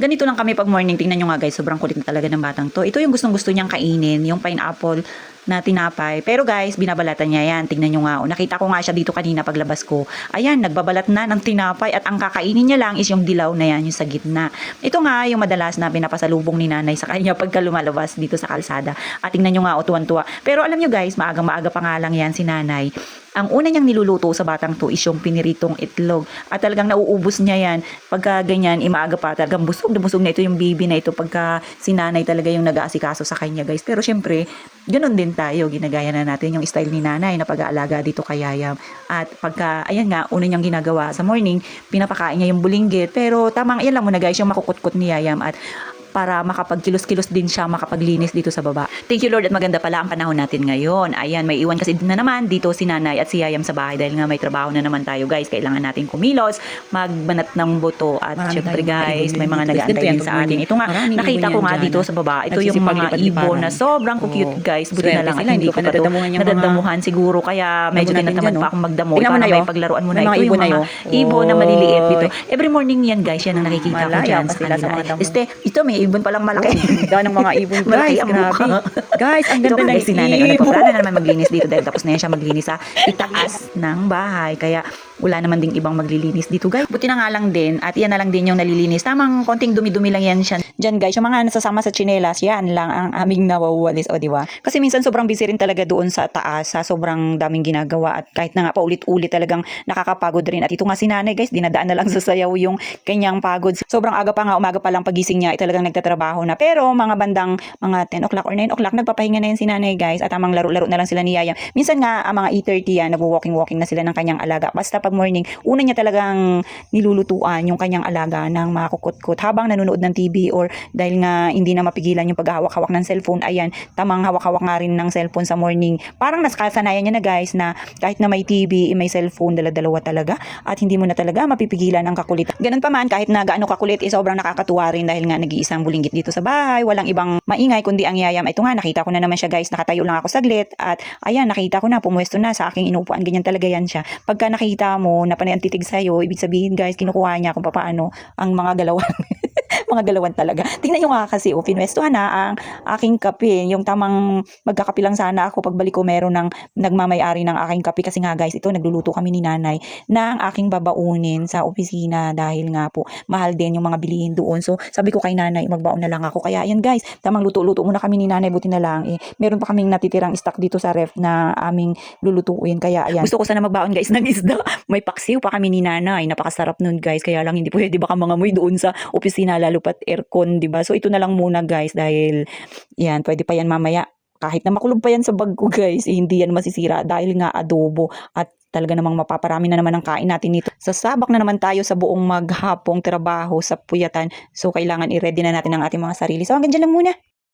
Ganito lang kami pag morning. Tingnan nyo nga guys, sobrang kulit na talaga ng batang to. Ito yung gustong gusto niyang kainin, yung pineapple na tinapay. Pero guys, binabalatan niya yan. Tingnan nyo nga. oh. Nakita ko nga siya dito kanina paglabas ko. Ayan, nagbabalat na ng tinapay at ang kakainin niya lang is yung dilaw na yan, yung sa gitna. Ito nga yung madalas na pinapasalubong ni nanay sa kanya pagka lumalabas dito sa kalsada. At tingnan nyo nga, o tuwan-tuwa. Pero alam nyo guys, maaga-maaga pa nga lang yan si nanay. Ang una niyang niluluto sa batang to is yung piniritong itlog. At talagang nauubos niya yan. Pagka ganyan, imaaga pa, talagang busog na busog na ito yung baby na ito pagka sinanay talaga yung nag-aasikaso sa kanya guys. Pero syempre, ganun din tayo. Ginagaya na natin yung style ni nanay na pag-aalaga dito kay Yayam. At pagka, ayan nga, una niyang ginagawa sa morning, pinapakain niya yung bulinggit. Pero tamang, ayan lang muna guys, yung makukutkot ni Yayam. At para makapagkilos-kilos din siya, makapaglinis dito sa baba. Thank you Lord at maganda pala ang panahon natin ngayon. Ayan, may iwan kasi na naman dito si nanay at si Yayam sa bahay dahil nga may trabaho na naman tayo guys. Kailangan natin kumilos, magbanat ng buto at Marami syempre guys, may mga nag-aantay din sa atin. Ito nga, nakita ko nga dito sa baba. Ito yung mga ibon na sobrang cute guys. Buti na lang at hindi ko pa to nadadamuhan siguro kaya medyo natin tinatamad pa oh. akong magdamo. Na may yun. paglaruan mo na. Ito yung mga ibon na maliliit dito. Every morning yan guys, yan ang nakikita ko dyan sa kanila. Este, ito may ibon palang malaki. Ganda ng mga ibon Malaki guys. ang Grabe. mukha. Guys, ang Ito ganda ng guys, si nanay. Ano ibon. plano na naman maglinis dito dahil tapos na yan siya maglinis sa itaas ng bahay. Kaya wala naman ding ibang maglilinis dito guys. Buti na nga lang din at yan na lang din yung nalilinis. Tamang konting dumi-dumi lang yan siya. Diyan guys, yung mga nasasama sa chinelas, yan lang ang aming nawawalis. O diba? Kasi minsan sobrang busy rin talaga doon sa taas sa sobrang daming ginagawa at kahit na nga paulit-ulit talagang nakakapagod rin. At ito nga si nanay guys, dinadaan na lang sa sayaw yung kanyang pagod. Sobrang aga pa nga, umaga pa lang pagising niya, ay talagang nagtatrabaho na. Pero mga bandang mga 10 o'clock or 9 o'clock, nagpapahinga na yan si nanay guys at tamang laro-laro na lang sila ni Yayam. Minsan nga, ang mga 8.30 yan, nagwo-walking-walking na sila ng kanyang alaga. Basta pag morning, una niya talagang nilulutuan yung kanyang alaga ng mga kukutkot habang nanonood ng TV or dahil nga hindi na mapigilan yung paghahawak-hawak ng cellphone. Ayan, tamang hawak-hawak nga rin ng cellphone sa morning. Parang naskasanayan niya na guys na kahit na may TV, may cellphone, dala-dalawa talaga at hindi mo na talaga mapipigilan ang kakulit. Ganun pa man, kahit na gaano kakulit, eh, sobrang nakakatuwa rin dahil nga nag-iisang bulinggit dito sa bahay, walang ibang maingay kundi ang yayam. Ito nga, nakita ko na naman siya guys, nakatayo lang ako saglit at ayan, nakita ko na, pumuesto na sa aking inupuan, ganyan talaga yan siya. Pagka nakita mo na panay ang titig sa'yo, ibig sabihin guys, kinukuha niya kung paano ang mga galawan. mga galawan talaga. Tingnan nyo nga kasi, oh, pinwestuhan na ang aking kape. Yung tamang magkakape lang sana ako. Pagbalik ko meron ng nagmamayari ng aking kape. Kasi nga guys, ito nagluluto kami ni nanay na aking babaunin sa opisina dahil nga po mahal din yung mga bilihin doon. So sabi ko kay nanay, magbaon na lang ako. Kaya yan guys, tamang luto-luto muna kami ni nanay. Buti na lang, eh, meron pa kaming natitirang stock dito sa ref na aming lulutuin. Kaya ayan. Gusto ko sana magbaon guys ng isda. May paksiw pa kami ni nanay. Napakasarap nun guys. Kaya lang hindi pwede baka mga muy doon sa opisina lalo pat aircon, di ba? So ito na lang muna guys dahil yan, pwede pa yan mamaya. Kahit na makulog pa yan sa bag ko guys, eh, hindi yan masisira dahil nga adobo at talaga namang mapaparami na naman ang kain natin nito. Sasabak na naman tayo sa buong maghapong trabaho sa puyatan. So kailangan i-ready na natin ang ating mga sarili. So hanggang dyan lang muna.